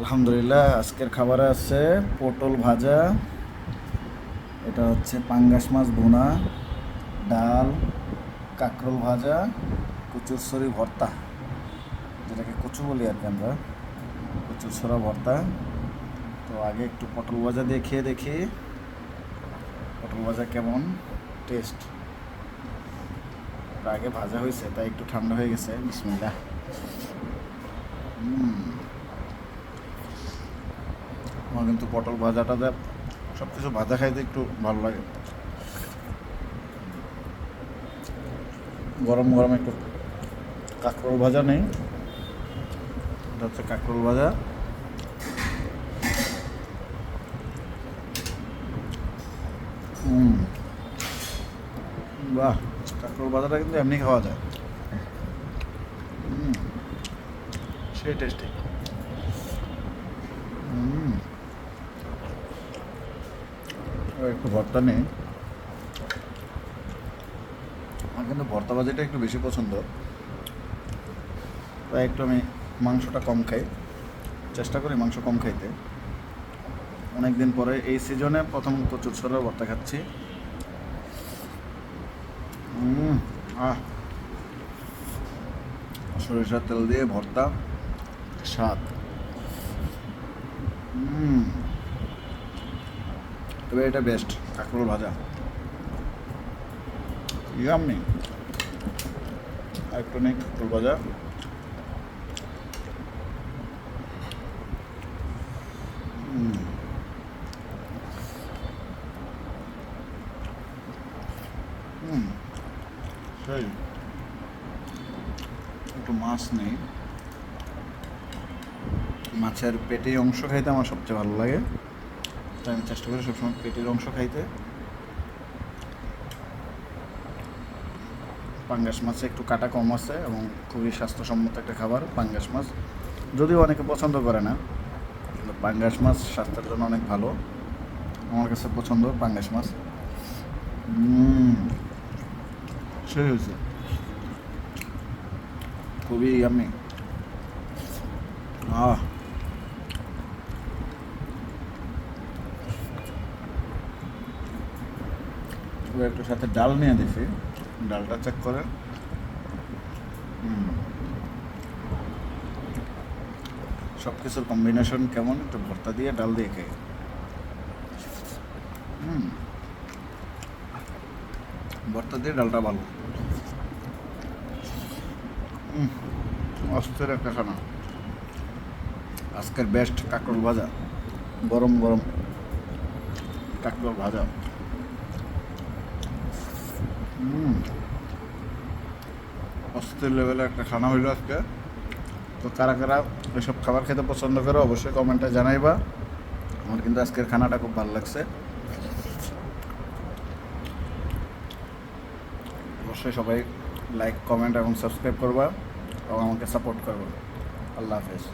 আলহামদুলিল্লাহ, আজকের খাবারে আছে পটল ভাজা, এটা হচ্ছে পাঙ্গাস মাছ ভুনা, ডাল, কাঁকরোল ভাজা, কচুরছড়ি ভর্তা। যেটাকে কচু বলি আর কি আমরা, কচুরছড়া ভর্তা। তো আগে একটু পটল ভাজা দিয়ে খেয়ে দেখি, পটল ভাজা কেমন টেস্ট আগে ভাজা হয়েছে, তাই একটু ঠান্ডা হয়ে গেছে, বিসমিল্লাহ। হুম। আমার কিন্তু পটল ভাজাটা দেয় সব কিছু ভাজা খাইতে একটু ভালো লাগে। গরম গরম একটু কাঁকরোল ভাজা নেই। এটা হচ্ছে কাঁকরোল ভাজা। বাহ, কাঁকরোল ভাজাটা কিন্তু এমনি খাওয়া যায়। সেই টেস্টি হুম একটু ভর্তা নেই আমার কিন্তু ভর্তা ভাজিটা একটু বেশি পছন্দ। তাই একটু আমি মাংসটা কম খাই। চেষ্টা করি মাংস কম খাইতে। অনেক দিন পরে এই সিজনে প্রথম কচুর ছড়ার ভর্তা খাচ্ছি। সরিষার তেল দিয়ে ভর্তা। স্বাদ। হুম তবে এটা বেস্ট কাঁকরোল ভাজা। ইয়াম নেই। আর একটু নেই, কাঁকরোল ভাজা। একটু মাছ নেই। মাছের পেটে অংশ খাইতে আমার সবচেয়ে ভালো লাগে। আমি চেষ্টা করি সবসময় পেটের অংশ খাইতে। পাঙ্গাস মাছে একটু কাটা কম আছে এবং খুবই স্বাস্থ্যসম্মত একটা খাবার, পাঙ্গাস মাছ। যদিও অনেকে পছন্দ করে না, কিন্তু পাঙ্গাস মাছ স্বাস্থ্যের জন্য অনেক ভালো। আমার কাছে পছন্দ পাঙ্গাস মাছ। সেই হয়েছে। খুবই আমি আহ। একটু সাথে ডাল নিয়ে দিছি। ডালটা চেক করেন। সব কিছুর কম্বিনেশন কেমন? একটু ভর্তা দিয়ে ডাল দিয়ে খাই হুম। ভর্তা দিয়ে ডালটা ভালো। অস্থির একটা খানা। আজকের বেস্ট কাঁকরোল ভাজা। গরম গরম। কাঁকরোল ভাজা। অস্থির লেভেলের একটা খানা হইল আজকে। তো কারা কারা এসব খাবার খেতে পছন্দ করে, অবশ্যই কমেন্টে জানাইবা। আমার কিন্তু আজকের খানাটা খুব ভালো লাগছে। অবশ্যই সবাই লাইক কমেন্ট এবং সাবস্ক্রাইব করবা এবং আমাকে সাপোর্ট করবা। আল্লাহ হাফেজ।